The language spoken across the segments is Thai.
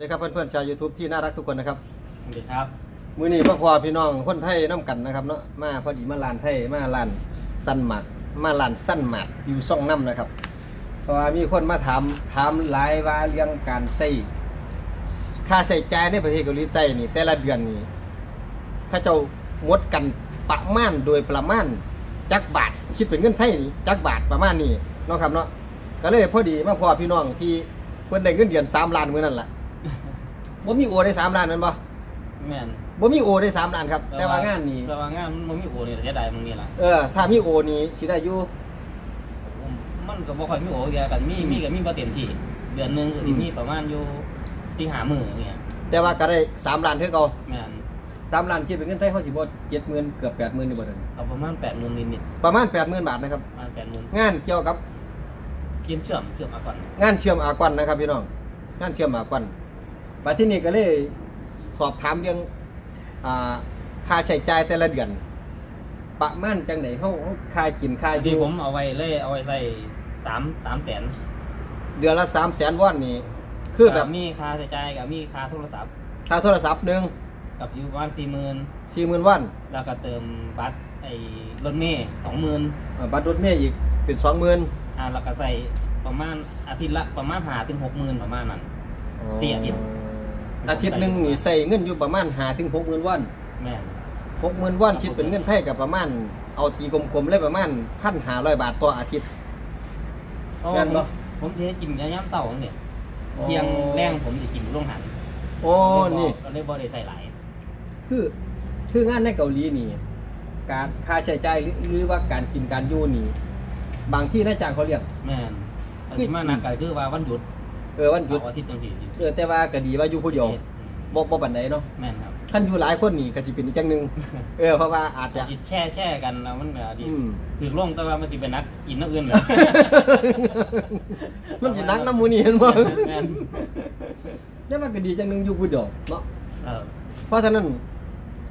เลยครับเพื่อนๆชาว YouTube ที่น่ารักทุกคนนะครับ สวัสดีครับ มื้อนี้พ่อพ่อพี่น้องคนไทยน้ำกันนะครับเนาะมาพอดีมาลานไทยมาลานสั้นหมากมาลานสั้นหมากอยู่ซ่องน้ำนะครับเพราะว่ามีคนมาถามถามหลายว่าเรื่องการใช้ค่าใช้จ่ายในประเทศเกาหลีใต้นี่แต่ละเดือนนี่เข้าเจ้างดกันประมาณโดยประมาณจักบาทคิดเป็นเงินไทยนี่จักบาทประมาณนี้เนาะครับเนาะก็เลยพอดีมาพ่อพี่น้องที่เพิ่นได้เงินเดือนสามล้านมื้อนั่นแหละ บ่มีโอได้สามล้านนั่นบ่แม่นบ่มีโอได้สามล้านครับ แต่ว่างานนี้แต่ว่างานมันบ่มีโอนี่เสียดายมึงนี่ล่ะเออถ้ามีโอนี่สิได้อยู่ มันก็บ่ค่อยมีโอเดียวกันมีมีก็มีบ่เต็มที่ เดือนหนึงก็สิมีประมาณอยู่สี่ห้ามื้อเนี่ยแต่ว่าก็ได้สามล้านคือเก่าแม่นสามล้านคิดเป็นเงินไทยเขาสิบ่เจ็ดหมื่นเกือบแปดหมื่นนี่บ่เด้อเอาประมาณ80,000นิดประมาณแปดหมื่นบาทนะครับ ๆประมาณ80,000งานเกี่ยวกับ กินเชื่อมเชื่อมเอาก่อน งานเชื่อมอากวันนะครับพี่น้อง งานเชื่อมอากวัน บัดที่นี่ก็เลยสอบถามเรื่องอ่าค่าใช้จ่ายแต่ละเดือน ประมาณจังไหนเฮาเฮาค่ากินค่าอที่ยู่ผมเอาไว้เลยเอาไว้ใส่3 3แสนเดือนละสามแสนวอนนี่คือแบบมีค่าใช้จ่ายกับมีค่าโทรศัพท์ค่าโทรศัพท์หนึ่งกับอยู่ประมาณ40,000สี่หมื่นวอนแล้วก็เติมบัตรไอ้รถเมล์20,000เอ่อบัตรรถเมย์อีกเป็นสองหมื่นอ่าเราก็ใส่ประมาณอาทิตย์ละประมาณหาถึงหกหมื่นประมาณนั้นสี่อาทิตย์ อาทิตย์หนึ่งนี่ใส่เงินอยู่ประมาณหาถึงหกหมื่นวอนแม่นหกหมื่นวอนคิดเป็นเงินไทยกับประมาณ เอาตีกลมๆเลยประมาณพันหาร้อยบาทต่ออาทิตย์ เพราะแม่ว่านผบ่มผมจะกินยามเสาร์เนี่ยอ๋อเที่ยงแรงผมจะกินโรงหันโอ้นี่ก็เลยบ่ได้ใส่หลายคือคืองานในเกาหลีนี่ การค่าใช้จ่ายหรือหรือว่าการกินการอยู่นี่ บางที่นายจ้างเขาเรียก แม่นแต่ที่มาหนักก็คือว่าวันหยุด เออวันหยุดเสาร์อาทิตย์จังซี่สิเออแต่ว่าก็ดีว่าอยู่ผู้เดียวบ่บ่ปานใดเนาะแม่นครับคันอยู่หลายคนนี่ก็สิเป็นอีกจังหนึงเออเพราะว่าอาจจะ จิตแช่แช่กันแล้วมันก็ดีอืม ถือลงแต่ว่ามันสิเป็นนักกินนักอื่นแบบ มันสินักน้ำหมูนี่เห็นบ่แม่นแต่ว่าก็ดีจังหนึงอยู่ผู้เดียวเนาะเออเพราะฉะนั้น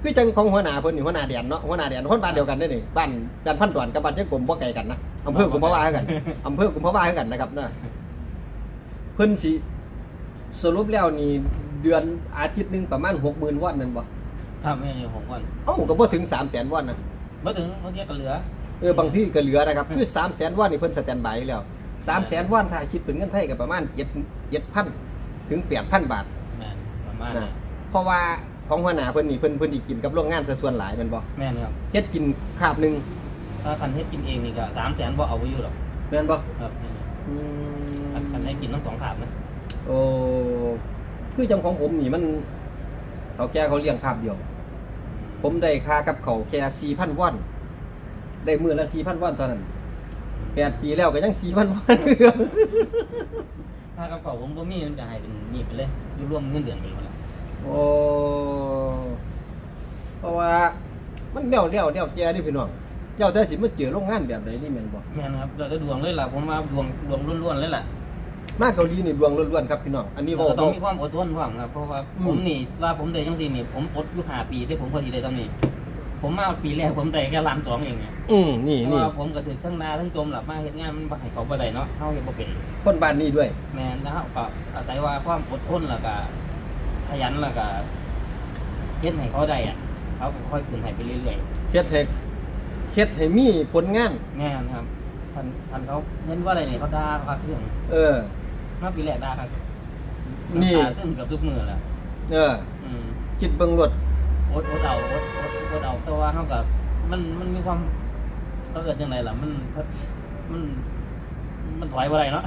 คือจังของหัวหน้าเพิ่นนี่หัวหน้าแดนเนาะหัวหน้าแดนคนบ้านเดียวกันเด้อนี่บ้านบ้านพันตวนกับบ้านเชียงกลมบ่ไกลกันนะอำเภอกุมภาวะคือกันอำเภอกุมภาวะคือกันนะครับนะเพิ่นสิสรุปแล้วนี่เดือนอาทิตย์หนึงประมาณ60,000วอนนั่นบ่ครับแม่นของวันเอ้าก็บ่ถึง300,000วอนนะบ่ถึงเมื่อกี้ก็เหลือ เออบางที่ก็เหลือนะครับคือ300,000วอนนี่เพิ่นสแตนด์บายอยู่แล้ว300,000วอนถ้าคิดเป็นเงินไทยก็ประมาณ7 7,000ถึง8,000บาท แม่นประมาณนะนั้นเพราะว่าของหัวหน้าเพิ่นนี่เพิ่นเพิ่นสิกินกับโรงงานซะส่วนหลายแม่นบ่แม่นครับ เฮ็ดกินคาบหนึงถ้าคันเฮ็ดกินเองนี่ก็สามแสนบ่เอาไว้อยู่หรอกแม่นบ่ครับอืคั นคันมให้กินทั้งสองขาบนะโอ้คือจำของผมนี่มันเขาแก่เขาเลี้ยงคาบเดียว ผมได้ค่ากับเขาวแค่4,000วอนได้มื้อละ4,000วอนเท่านั้นแปดปีแล้วก็ยัง4,000วอนถ้ากับเขาผมบ่มีมันจะให้เป็นนี่ไปเลยอยู่รวมเงินเดือนนี้หมดแล้วโอ้เพราะว่ามันเดี่ยวเดี่ยวเดี่ยวแก่นี่พี่น้องเจ้าแต่สิมาเจอโรงงานแบบใดนี่แม่นบ่แม่นครับเราจะดวงเลยล่ะผมว่าดวงดวงล้วนๆเลยล่ะ มาเกาหลีนี่ดวงล้วนๆครับพี่น้อง อันนี้เราเว้าต้องเว้ามีความอดทนพร้อมครับเพราะว่าอืม ผมนี่ว่าผมได้จังซี่นี่ผมอดอยู่5ปีที่ผมพอสิได้จังนี้ ผมมาปีแรกผมได้แค่ล้านสองเองไงอืมนี่เพราะนี่ว่าผมก็ถึกทั้งนาทั้งจมหลับมาเฮ็ดงานมันบ่ให้เขาบ่ได้เนาะเฮาเฮ็ดบ่เป็น คนบ้านนี้ด้วย แม่นแล้วเขาก็อาศัยว่าความอดทนแล้วก็ขยันแล้วก็เฮ็ดให้เขาได้อะเขาก็ค่อยขึ้นให้ไปเรื่อยเฮ็ดให้เฮ็ดให้มีผลงาน ๆแม่นครับทันทันเขาเห็นว่าอะไรเนี่ยเขาด่าเขาเครื่องเออ มาปีแรกด่าครับนี่ำตาซึ่งเกับทุกมือแหละเอออืมคิดเบิ่งรถอดอดเอาอดอดอดเอาแต่ว่าเขากับมันมันมีความเขาเกิดยังไงล่ะมันมัน มันถอยว่าไรเนาะ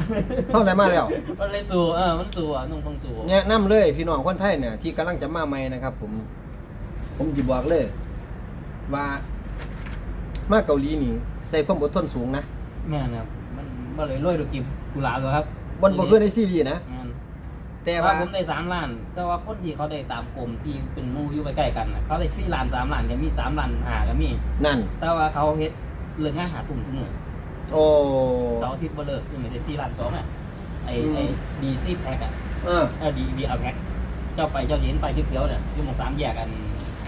เฮาได้มาแล้ว มันเลยสู้เออมันสู้อะต้องต้องสู้แนะนำเลยพี่น้องคนไทยเนี่ยที่กำลังจะมาใหม่นะครับผม ผมสิบอกเลย ว่ามาเกาหลีนี่ใส่ความอดทนสูงนะ แม่นครับมันมันเลยรวยดูกิบกุหลาบเลยครับ บนบ่คือในซีรีส์นะ แม่นแต่แต่ว่าว่าผมได้สามล้าน แต่ว่าคนที่เขาได้ตามกลุ่มที่เป็นหมู่อยู่ใกล้ๆกันน่ะเขาได้สี่ล้านสามล้านก็มีสามล้านห้าก็มี นั่น แต่ว่าเขาเฮ็ดเลิกงานหาตุ่มทุกมื้อโอ้ เสาร์อาทิตย์บ่เลิกคือไม่ได้สี่ล้านสองอะไอ้อืม ไอ้ดีซีแพ็คอะเออ เออดีดีเอาแพ็คเจ้าไปเจ้าเห็นไปเขียวๆเนี่ยอยู่หมองสามแยกกัน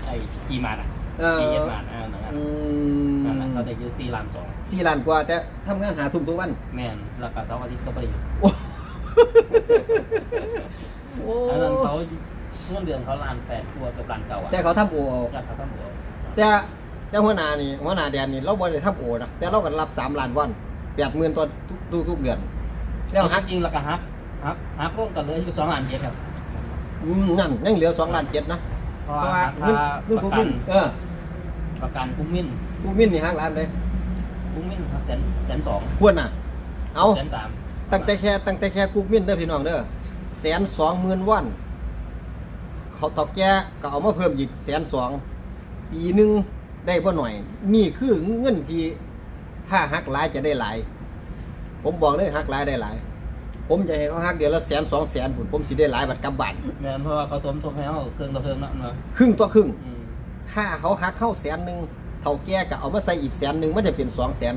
ไอ้กีมาร์ทอะเออ กีเอ็ดมาร์ทอ่านั่นน่ะอืนั่นน่ะม เขาได้อยู่สี่ล้านสองสี่ล้านกว่าแต่ทำงานหาทุ่มทุกวัน แม่นแล้วก็เสาร์อาทิตย์ก็บ่ได้อยู่โอ้โอ้อันนั้นเขาเงินเดือนเขาล้านแปดตัวกับล้านเก่าอะแต่เขาทำโอเอาจากเขาทั้งหมดแต่แต่หัวหน้านี่หัวหน้าแดนนี่เราบ่ได้ทำโอนะแต่เราก็รับสามล้านวันแปดหมื่นตัวทุกทุกเดือน แล้วฮัหักกจริงแล้วก็ฮักฮักฮักร่วมกันเลยอยู่สองล้านเจ็ดครับอืมนั่นยังเหลือสองล้านเจ็ดนะเพราะเพราะว่าว่าค่าเงินเงินปผู้ระกัมินนเออประกันกุ้งมิ้น ผู้มินนี่หักล้านเลยกุ้งมิ้นครับแสนแสนสองควรน่ะ เอาแสนสามตั้งแต่แค่ตั้งแต่แค่กุ๊กมินเด้อพี่น้องเด้อแสนสองหมื่นวันเขาตอกแกก็เอามาเพิ่มอีกแสนสองปีหนึ่งได้บ่หน่อย นี่คือเงินที่ถ้าหักหลายจะได้หลาย ผมบอกเลยหักหลายได้หลาย ผมจะให้เขาหักเดือนละแสนสองแสนผมผมสิได้หลายบัตรกำบัตรแม่นเพราะว่าเขาทมทมให้เขาเครื่องต่อเครื่องเนาะเนาะครึ่งต่อครึ่ง อืม ถ้าเขาหักเข้าแสนหนึ่ง เท่าแก่ก็เอามาใส่อีกแสนหนึ่งมันจะเป็นสองแสน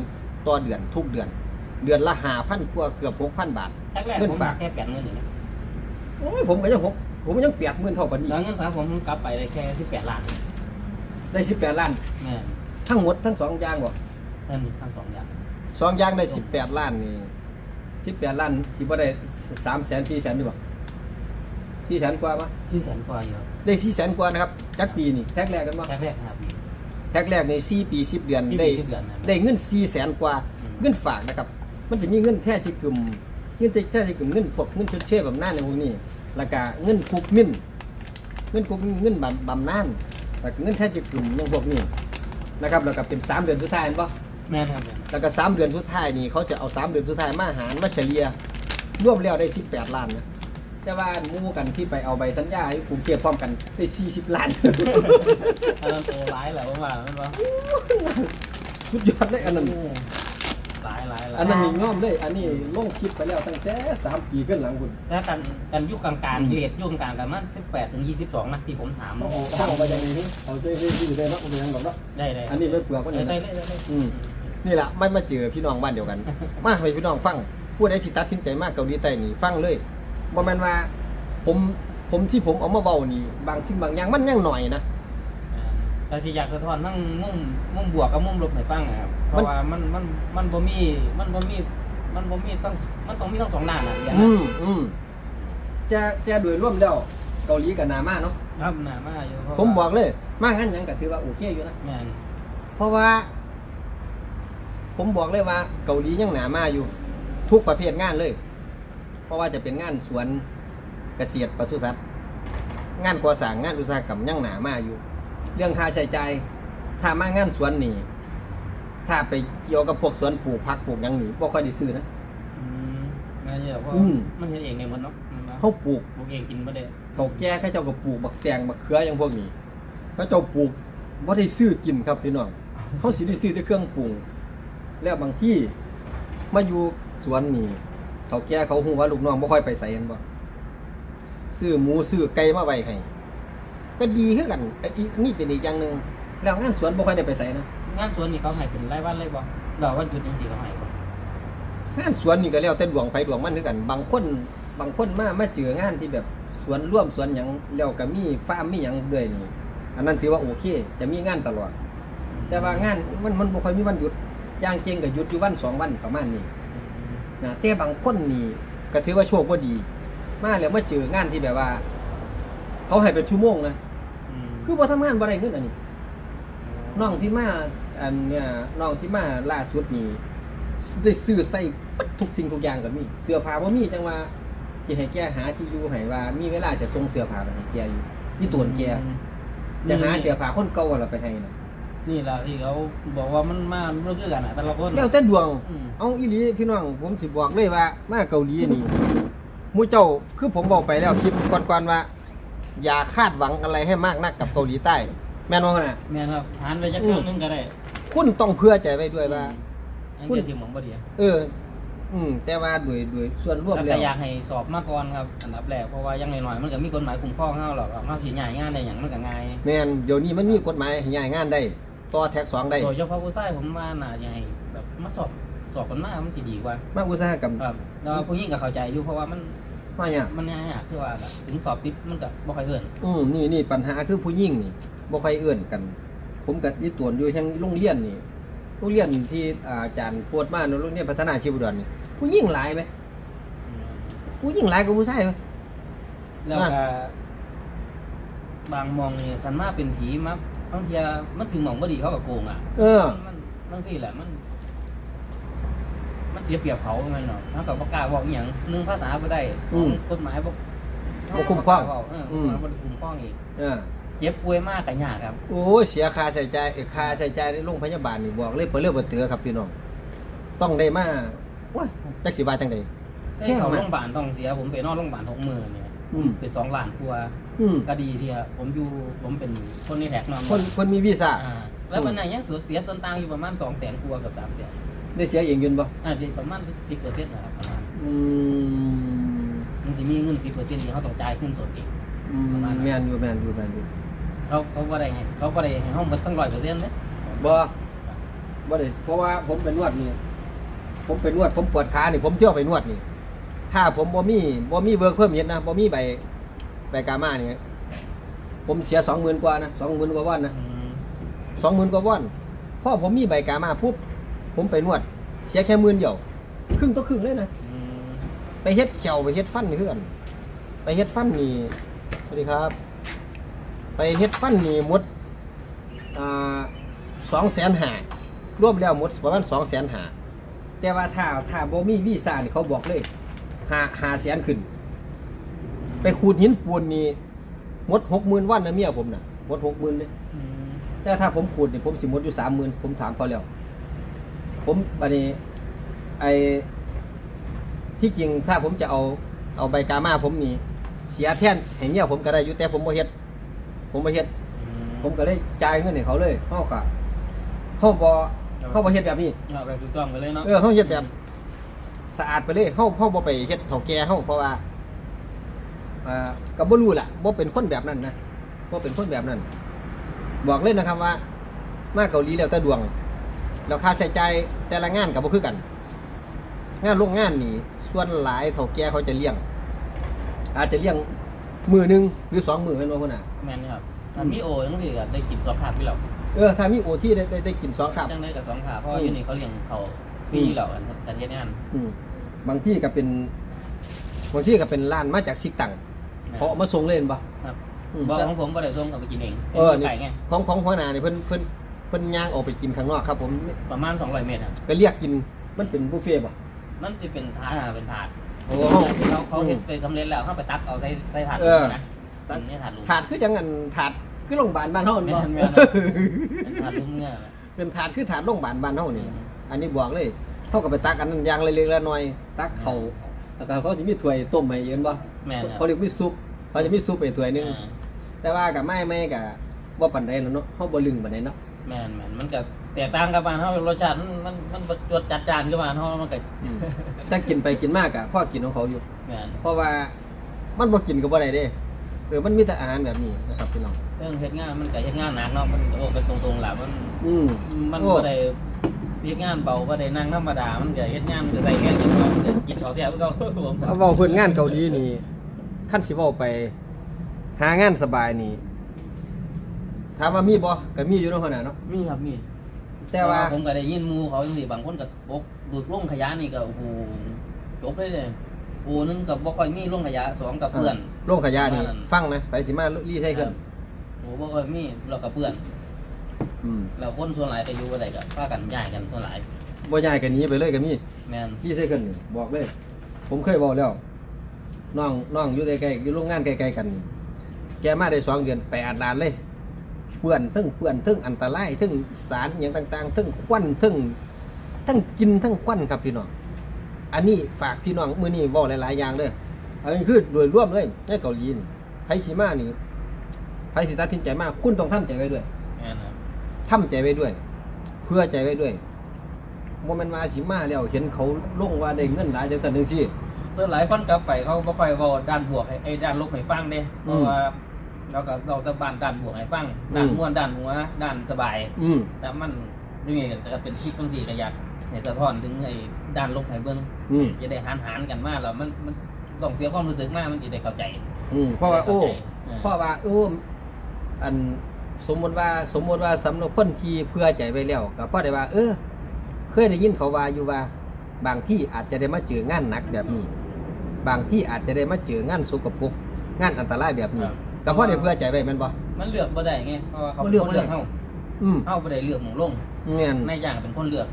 ต่อเดือนทุกเดือน เดือนละห้าพันกว่าเกือบหกพันบาทแรกแรกเงินผมฝาก แค่แปดเงินอย่างเงี้ยโอ้ยผมก็ยังหกผมก็ยังเปียกหมื่นเท่ากันนี้แล้วเงินสามผมกลับไปได้แค่ที่แปดล้านได้สิบแปดล้าน แม่นทั้งหมดทั้งสองอย่างบ่นั่นทั้งสองอย่างสองอย่างได้สิบแปดล้านนี่สิบแปดล้านสิบ่ได้สามแสนสี่แสนดีบ่สี่แสนกว่าปะที่แสนกว่าอยู่ครับได้สี่แสนกว่านะครับจักปีนี่แท็กแรกกันบ่แรกแรกครับ แท็กแรกในสี่ปีสิบเดือนที่ได้ที่เดือนนะได้เงินสี่แสนกว่าอืม เงินฝากนะครับ มันจะมีเงินแค่จิกึมเงินแค่จิกึมเงินพวกเงินชดเชยแบบนั้นในพวกนี้แล้วก็เงินคุกมินเงินคุกเงินบำบำนาญแล้วก็เงินแค่จิกึมอยังพวกนี้นะครับแล้วก็เป็นสามเดือนสุดท้ายเห็นปะ แม่นครับแม่นแล้วก็สามเดือนสุดท้ายนี่เขาจะเอาสามเดือนสุดท้ายมาหารมาเฉลี่ยรวมแล้วได้สิบแปดล้านนะ แต่ว่าหมู่กันที่ไปเอาใบสัญญาให้ผมเก็บพร้อมกันได้สี่สิบล้าน อันนั้นโตร้ายแหละผมว่ามันว่าสุดยอดเลยอันนั้น ร้ายร้ายร้ายอันนั้นมีง้อมเลย อันนี้ลงคลิปไปแล้วตั้งแต่สามปีขึ้นหลังคุณแล้วกันกันยุคกลางอืมๆเกลียดยุคกลางๆกันมันสิบแปดถึงยี่สิบสองนะที่ผมถามเอาเอาเอาไปอย่างนี้เอาใจเย็นๆได้แล้วเอาไปอย่างแบบว่าได้ได้อันนี้ไม่เปลือกก็ใช่เนี่ยใช่ได้ได้อืมนี่แหละไม่มาเจอพี่น้องบ้านเดียวกัน มาให้พี่น้องฟังผู้ใดสิตัดสินใจมากเกาหลีใต้นี่ฟังเลย บ่แม่นว่า ผมผมที่ผมเอามาเบานี่ บางสิ่งบางอย่างมันยังหน่อยนะแต่สิอยากสะท้อนทั้งมุมมุมบวกกับมุมลบให้ฟังอะครับเพมัน ราะว่ามันมันมันบ่มีมันบ่มีมันบ่มีต้องมันต้องมีทั้งสองด้านอะอย่างอืนั้นมอืมจะจะโดยร่วมแล้วเกาหลีกับนามาเนาะครับหนามาอยู่เพราะผมบอกว่าเลย มางั้นหยังก็ถือว่าโอเคอยู่นะ แม่นเพราะว่า ผมบอกเลยว่า เกาหลียังหนามาอยู่ ทุกประเภทงานเลย เพราะว่าจะเป็นงานสวนเกษตรปศุสัตว์งานก่อสร้างงานอุตสาหกรรมยังหนามาอยู่ เรื่องค่าใช้จ่ายถ้ามางานสวนนี่ถ้าไปเกี่ยวกับพวกสวนปลูกผักปลูกหยังนี่บ่ค่อยได้ซื้อนะ อืมแม่นอยู่เพราะอืม มันเฮ็ดเองเนี่ยมันเนาะมันนะเขาปลูกปลูกเองกินบ่ได้เขาแก่เขาเจ้าก็ปลูกบักแตงบักเขืออย่างพวกนี้เขาเจ้าปลูกบ่ได้ซื้อกินครับพี่น้องเขาสิได้ซื้อแต่เครื่องปรุง แล้วบางที่มาอยู่สวนนี่ เขาแก่เขาฮู้ว่าลูกน้องบ่ค่อยไปไสเห็นบ่ซื้อหมูซื้อไก่มาไว้ให้ก็ดีคือกันไอ้อีกนี่เป็นอีกอย่างหนึงแล้วงานสวนบ่ค่อยได้ไปไสนะงานสวนนี่เขาให้เป็นรายวันเลยบ่ดอกวันหยุดจังซี่เขาให้บ่งานสวนนี่ก็แล้วแต่ดวงไผดวงมันคือกัน บางคนบางคนมามาเจองานที่แบบสวนร่วมสวนหยังแล้วก็มีฟาร์มมีหยังด้วยนี่อันนั้นถือว่าโอเค จะมีงานตลอด แต่ว่างานมันมันบ่ค่อยมีวันหยุดอย่างเก่งก็หยุดอยู่วันสองวันประมาณนี้ นะแต่บางคนนี่ก็ถือว่าโชคบ่ดี มาแล้วมาเจองานที่แบบว่า เขาให้เป็นชั่วโมงนะอืมคือบ่ทำงานบ่ได้เงินอันนี้น้องที่มาอันเนี่ยน้องที่มาล่าสุดนี่ได้ซื้อใส่ปัดทุกสิ่งทุกอย่างก็มี เสื้อผ้าบ่มีจังว่าสิให้แกหาที่อยู่ให้ว่า มีเวลาจะส่งเสื้อผ้าไปให้แกอยู่นี่ตัวแกจะหาเสื้อผ้าคนเก่าแล้วไปให้นะ นี่ล่ะที่เขาบอกว่ามันมามันคือกันอะแต่ละคนแล้วแต่ดวง อืมเอาอีหลีพี่น้องผมสิบอกเลยว่า มาเกาหลีนี่หมู่เจ้าคือผมบอกไปแล้วคลิปก่อนๆว่า อย่าคาดหวังอะไรให้มากนักกับเกาหลีใต้ แม่นบ่น่ะ แม่นครับหันไปจักเครื่องนึงก็ได้คุณต้องเพื่อใจไว้ด้วยว่า อันคุณนี้คือหมองบ่ดีเออ อืม แต่ว่าโดยโดยส่วนรวมแต่แล้วอยากให้สอบมาก่อนครับอันดับแรกเพราะว่าอยังน้อยๆมันก็มีกฎหมายคุ้มครองเฮาหรอกเฮาสิย้ายงานได้หยังมันก็ง่าย แม่นเดี๋ยวนี้มันมีกฎหมายให้ย้ายงานได้ ต่อแท็กสองได้ โดยเฉพาะผู้ชายผมว่าน่าจะให้แบบมาสอบสอบกันมามันสิดีกว่า มาอุตสาหกรรมครับแล้วผู้หญิงก็เข้าใจอยู่เพราะว่ามันมาเนี่ยากมันยากคือว่าล่ะถึงสอบติดมันก็บ่ค่อยเอิ้นอืมนี่นี่ปัญหาคือผู้หญิงนี่บ่ค่อยเอื้อนกัน ผมกับยี่ตวนอยู่แห่งโรงเรียนนี่โรงเรียนที่อาจารย์ปวดมาเนอะโรงเรียนพัฒนาชีวอุดรนี่ผู้หญิงหลายไหมผู้หญิงหลายกว่าผู้ชายไหม แล้วก็บางมองนี่คันมาเป็นผีมา บางทีมันถึงหมองบ่ดีเขาก็โกงอะเออ มันบางทีแหละมัน มันเสียเปรียบเขาไงเนาะถ้ากับประกล้าศบอกอหย่างหนึ่งภาษาบ่ได้อืมกฎหมายบ่บ่คุ้มครองเอออืม มันบ่คุ้มครองอีกเออเจ็บป่วยมากก็ยากครับ โอ้ยเสียค่าใช้จ่ายเอ้ยค่าใช้จ่ายในโรงพยาบาลนี่บอกเลยเปิดเรื่องเปิดเตือครับพี่น้อง ต้องได้มาว้ยจักสิว่าจังไดให้แค่เขามา โรงพยาบาลต้องเสีย ผมไปนอนโรงพยาบาลหกหมื่นเนี่ยอืม ไปสองล้านกว่า อืม ก็ดีที่ผมอยู่ผมเป็นคนในแท็กนอนคนคนมีวีซ่า อ่าแล้วมันไหนยังเสียเสียส่วนต่างอยู่ประมาณสองแสนกว่ากับสามแสนได้เสียเองยืนบ่อ่าเดี๋ยวประมาณสิบเปอร์เซ็นต์นะครับประมาณอืมมันจะมีเงินสิบเปอร์เซ็นต์ที่เขาต้องจ่ายขึ้นสดเอง อืมประมาณนั้น แม่นอยู่แม่นอยู่แม่นอยู่เขาเขาก็ได้ให้เขาก็ได้ให้ห้องมันตั้งร้อยเปอร์เซ็นต์เลยบ่บ่ได้เพราะว่าผมเป็นนวดนี่ผมเป็นนวดผมปวดขานี่ผมเที่ยวไปนวดนี่ ถ้าผมบ่มีบ่มีเบิกเพิ่มเฮ็ดนะบ่มีใบ ใบกามานี่ผมเสีย20,000กว่านะ20,000กว่าวันนะอืมสองหมื่นกว่าว่อนพอผมมีใบกามาปุ๊บผมไปนวด เสียแค่หมื่นเดียวครึ่งต่อครึ่งเลยนะอืมไปเฮ็ดเขียวไปเฮ็ดฟันนี่คือกันไปเฮ็ดฟันนี่สวัสดีครับ ไปเฮ็ดฟันนี่หมดอ่าสองแสนหารวมแล้วหมดประมาณสองแสนหาแต่ว่าถ้าถ้าบ่มีวีซ่านี่เขาบอกเลยหาหาแสนขึ้น ไปขูดหินปูนนี่หมดหกหมื่นวันนะเมียผมน่ะหมดหกหมื่นเลยอืมแต่ถ้าผมขูดเนี่ยผมสิหมดอยู่สามหมื่นผมถามเขาแล้ว ผมบันนี้ไอที่จริงถ้าผมจะเอาเอาใบกามาผมนี่เสียแท่นเห็นเนี่ยผมก็ได้อยู่แต่ผมบ่เฮ็ด ผมบ่เฮ็ด ผมก็เลยจ่ายเงินให้เขาเลยเฮาก็เฮาบ่เฮาบ่เฮ็ดแบบนี้ เอาไปถูกต้องไปเลยเนาะ เออเฮาเฮ็ดแบบ สะอาดไปเลยเฮาเฮาบ่ไปเฮ็ดเฒ่าแก่เฮาเพราะว่า อ่าก็บ่รู้ล่ะบ่เป็นคนแบบนั้นนะบ่เป็นคนแบบนั้น บอกเลยนะครับว่า มาเกาหลีแล้วแต่ดวงแล้วค่าใช้จ่ายแต่ละงานก็บ่คือกัน งานโรงงานนี่ส่วนหลายเฒ่าแก่เขาจะเลี้ยง อาจจะเลี้ยงมือหนึงหรือสองมือแม่นบ่พุ่นน่ะ แม่นครับถ้ามีโอยังสิก็ได้กินสองขาพี่เราเออถ้ามีโอที่ได้ได้ได้กินสองครับ จังได้กับสองขาเพราะว่าอยู่นี่เขาเลี้ยงเขาพี่เราอันกันเฮ็ดงานอืมบางที่ก็เป็น บางที่ก็เป็นร้านมาจากซิกตัง เขาเอามาส่งเล่นปะครับ อืมบอกของผมก็ได้ส่งกลับไปกินเองเออนี่ไก่ไงของของหัวหน้านี่เพิ่นเพิ่นเพิ่นย่างออกไปกินข้างนอกครับผมประมาณ 200 เมตรอะไปเรียกกินมันเป็นบุฟเฟ่ต์ป่ะมันจะเป็นถาดอะเป็นถาดโอ้เขาเขาเฮ็ดไปสำเร็จแล้วเขาไปตักเอาใส่ใส่ถาดเออ นะตักนี่ถาดลุงถาดคือจังงันถาดคือโรงพยาบาลบ้านเฮานี่บ่แม่นแม่น เป็นถาดลุงเนี่ยเป็นถาดคือถาดโรงพยาบาลบ้านเฮานี่ อันนี้บอกเลยเฮาก็ไปตักอันนั้นอย่างเล็กๆละน้อยตักเขาแล้วก็เขาสิมีถ้วยต้มให้เย็นบ่แม่นครับเขาเรียกมีซุป เขาจะมีซุปให้ถ้วยหนึงอ่าแต่ว่ากับไม่ไม่กับว่าปันใดแล้วเนาะเขาบ่ลึงปันใดเนาะแม่นแม่นมันก็แตกต่างกับบ้านเฮารสชาติมันมันมันบ่จดจัดจานกับบ้านเฮามันก็ถ้ากินไปกินมากอะพ่อกินของเขาอยู่แม่นเพราะว่ามันบ่กินก็บ่ได้เด้เออมันมีแต่อาหารแบบนี้นะครับพี่น้องเรื่องเฮ็ดงานมันก็เฮ็ดงานหนักเนาะมันโอ้เป็นตรงๆล่ะมันอืมมันโอ้บ่ได้เฮ็ดงานเบาบ่ได้นั่งธรรมดามันก็เฮ็ดงานก็ใส่แค่กินของก็กินข้าวแซ่บคือเก่าผมเอาเว้าเพิ่นงานเกาหลีนี่ ขั้นสิเว้าไป หางานสบายนี่ถามว่ามีบ่ก็มีอยู่เนาะขนาดเนาะมีครับมีแต่ว่าผมก็ได้ยินหมู่เขาจังซี่บางคนก็บกดูดลงขยะนี่ก็โอ้โหจบเลยเลยโอ้นึงก็บ่ค่อยมีลงขยะสองกับเพื่อน โรงขยะนี่นั่นฟังนะไปสิมารีไซเคิลโอ้บ่ค่อยมีเรากับเพื่อน อืมแล้วคนส่วนหลายก็อยู่บ่ได้ก็พากันย้ายกันส่วนหลายบ่ย้ายกันหนี้ไปเลยก็มีแม่นพี่ใช่กันนี่บอกเลย ผมเคยบอกแล้ว น้องน้องอยู่ใกล้ๆอยู่โรงงานใกล้ๆกันนี่แกมาได้สองเดือนไปอาดลานเลยเปื่อนทั้งเปื่อนทั้งอันตรายทั้งสารอย่างต่างๆทั้งควันทั้งทั้งกินทั้งควันครับพี่น้อง อันนี้ฝากพี่น้องมือนี้บอกหลายๆอย่างเลยอันนี้คือโดยรวมเลยในเกาหลีนี่ไพชิมานี่ไพสิตัดสินใจมาก คุณต้องทำใจไว้ด้วยแม่นครับทำใจไว้ด้วย เพื่อใจไว้ด้วยว่ามันมาสิมาแล้วเห็นเขาลงว่าได้เงินหลายจังสันจังซี่ ส่วนหลายคนกลับไปเขาบ่ค่อยเว้าด้านบวกให้ไอ้ด้านลบให้ฟังเด้เพราะว่าเราก็เราจะบ้านด้านบวกให้ฟังด้านอืมม่วนด้านหัวด้านสบาย อืม แต่มันนี่ไงก็เป็นคลิปบางทีก็อยากให้สะท้อนถึงไอ้ด้านลบให้เบิ่งอืม จะได้หารหารกันมาแล้วมันมันต้องเสียความรู้สึกมากมันจะได้เข้าใจอืมเพราะว่าโอ้เข้าใจเออเพราะว่าโอ้อันสมมติว่าสมมติว่าสำหรับคนที่เพื่อใจไว้แล้วก็พอได้ว่า เออ เคยได้ยินเขาว่าอยู่ว่า บางที่อาจจะได้มาเจองานหนักแบบนี้ บางที่อาจจะได้มาเจองานสกปรกงานอันตรายแบบนี้กับพ่อได้เพื่อใจไว้แม่นบ่ มันเลือกบ่ได้ไงเพราะว่าเขามันเลือกบ่คนได้เลือกเฮาอืมเฮาบ่ได้เลือกหมองลงเงี้ยนายจ้างเป็นคนเลือก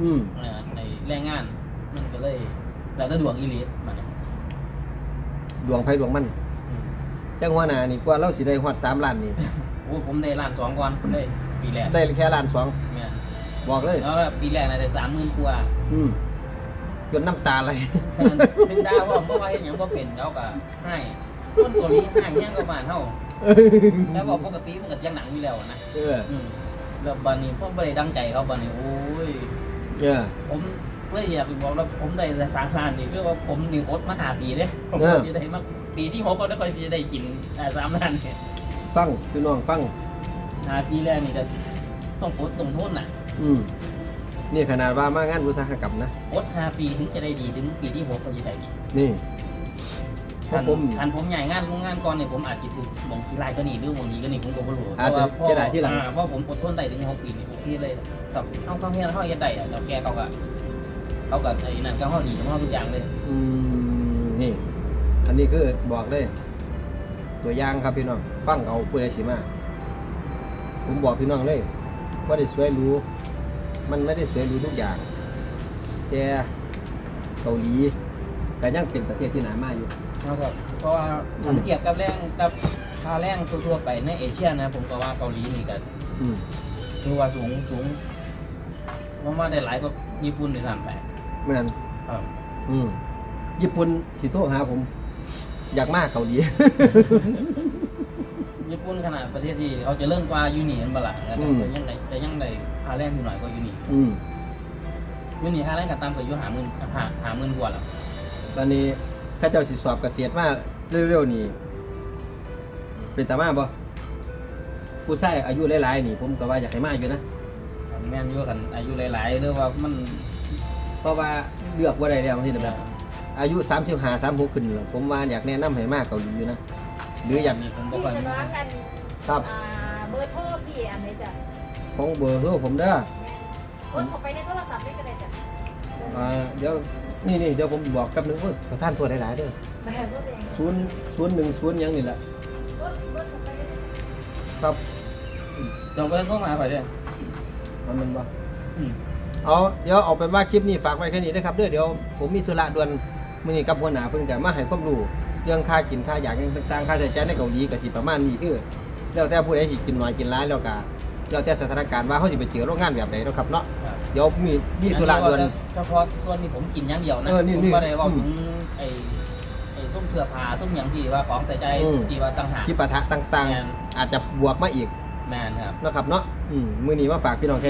อืมเอ่อในแรงงาน มันก็เลยแล้วแต่ดวงอีหลีมันเนี่ยดวงไผดวงมันอืมจังหัวหน้านี่กว่าเราสิได้ฮอด3ล้านนี่ โอ้ผมได้ล้านสองก่อนได้ปีแรกได้แค่ล้านสองเนี่ยบอกเลย แล้วแบบปีแรกน่ะได้สามหมื่นกว่าอืม จนน้ำตาไหลถึงดาวว่าเมื่อวานเห็นหยังก็เป็นเขาก็ให้คนเกาหลีให้ยังก็บ้านเฮาแล้วก็ปกติมันก็ยังหนังอยู่แล้วนะเอออืมแล้วบัดนี้ผมบ่ได้ดังใจเขาบัดนี้โอ้ยเออผมเลยอยากไปบอกแล้วผมได้สางสารนี่คือว่าผมนี่อดมาหาปีเด้ผมเออก็จะได้มาปีที่หกก็ได้ค่อยจะได้กินอ่าสามล้านเนี่ยฟังพี่น้องฟังหาปีแรกนี่ก็ต้องอดต้องทนน่ะ อืม นี่ขนาดว่ามางานอุตสาหกรรมนะอดห้าปีถึงจะได้ดีถึงปีที่หกก็จะได้ดีนี่พวทักนผมทันผมใหญ่งานโรงงานก่อนเนี่ยผมอาจจะถูกมองขี้ลายก็หนีหรือมองนี้ก็หนีผมก็ไม่รู้อาจจะเสียดายที่หลังอ่เพราะผมอดทนได้ถึงหกปีนี่ผมพี่เลยกับเอาเข้าเฮียเข้าเฮียได้อะแล้วแกเขาก็เขาก็ไอ้นั่นก็เข้าดีเข้าทุกอย่างเลยอืมนี่ อันนี้คือบอกเลย ตัวอย่างครับพี่น้องฟังเอาผู้ใดสิมาผมบอกพี่น้องเลยว่าได้สวยหรู้ มันไม่ได้สวยหรู้ทุกอย่าง แต่เกาหลีก็ยังเป็นประเทศที่หนามาอยู่ นะครับเพราะว่าถ้าเทียบกับแรงกับค่าแรงทั่วๆไปในเอเชียนะ ผมก็ว่าเกาหลีนี่ก็อืมถือว่าสูงสูงผมว่าได้หลายกว่าญี่ปุ่นในสามแปดแม่นครับ อืมญี่ปุ่นสิโทรหาผม อยากมากเกาหลี ญี่ปุ่นขนาดประเทศที่เขาจะเริ่มกว่ายูนี่อันบลังแล้วอืม แต่ยังไงแต่ยังได้ ค่าแรงอยู่หน่อยกว่ายูนี่อืมยูนี่ค่าแรงกับตามกับยูหาหมื่นหาหาหมื่นกว่าแล้วตอนนี้ข้าเจ้าสิสอบเกษตรมาเร็วๆนี่เป็นตามาบ่ผู้ชายอายุหลายๆนี่ ผมก็ว่าอยากให้มาอยู่นะแม่นอยู่กันอายุหลายๆหรือว่ามันเพราะว่าเลือกว่าได้แล้วที่แบบอายุ35 36ขึ้นนี่ผมว่าอยากแนะนำให้มาเกาหลีอยู่นะหรืออยากมีผมบพี่อกว่าจะร้องกันครับอ่าเบอร์โทรพี่อันไหนจ้ะ ของเบอร์โทรผมเด้อโอนเข้าไปในโทรศัพท์ได้ก็ได้จ้ะอ่าเดี๋ยวนี่นี่เดี๋ยวผมบอกกับหนึงว่าประธานโทษหลายๆเด้อมาแหวนเองศูนย์ศูนย์หนึ่งศูนย์หยังนี่แหละโอนโอนเข้าไปได้เลยครับจงเป็นก็มาไปเด้อมันมันบ่อืมเอาเดี๋ยวเอาเป็นว่าคลิปนี้ฝากไว้แค่นี้นะครับเด้อเดี๋ยวผมมีธุระด่วนมื้อนี้กับหัวหน้าเพิ่งจะมาให้ความรู้เรื่องค่ากินค่าอยากหยังต่างๆค่าใช้จ่ายในเกาหลีก็สิประมาณนี้คือแล้วแต่ผู้ใดสิกินน้อยกินหลายแล้วก็ แล้วแต่สถานการณ์ว่าเขาสิไปเจอโรงงานแบบใดเนาะครับเนาะครับ เดี๋ยวมีมีธุระด่วน เฉพาะส่วนที่ผมกินอย่างเดียวนะเออนี่ผมนี่ก็ได้เว่าอืมถึงไอ้ไอ้ส้มเสื้อผ้าส้มหยังที่ว่าของใส่ใจอืม ที่ว่าต่างหาก ที่ปะทะต่างแม่น ๆ อาจจะบวกมาอีกแมนครับ เนาะครับเนาะอืมมื้อนี้มาฝากพี่น้องแค่นี้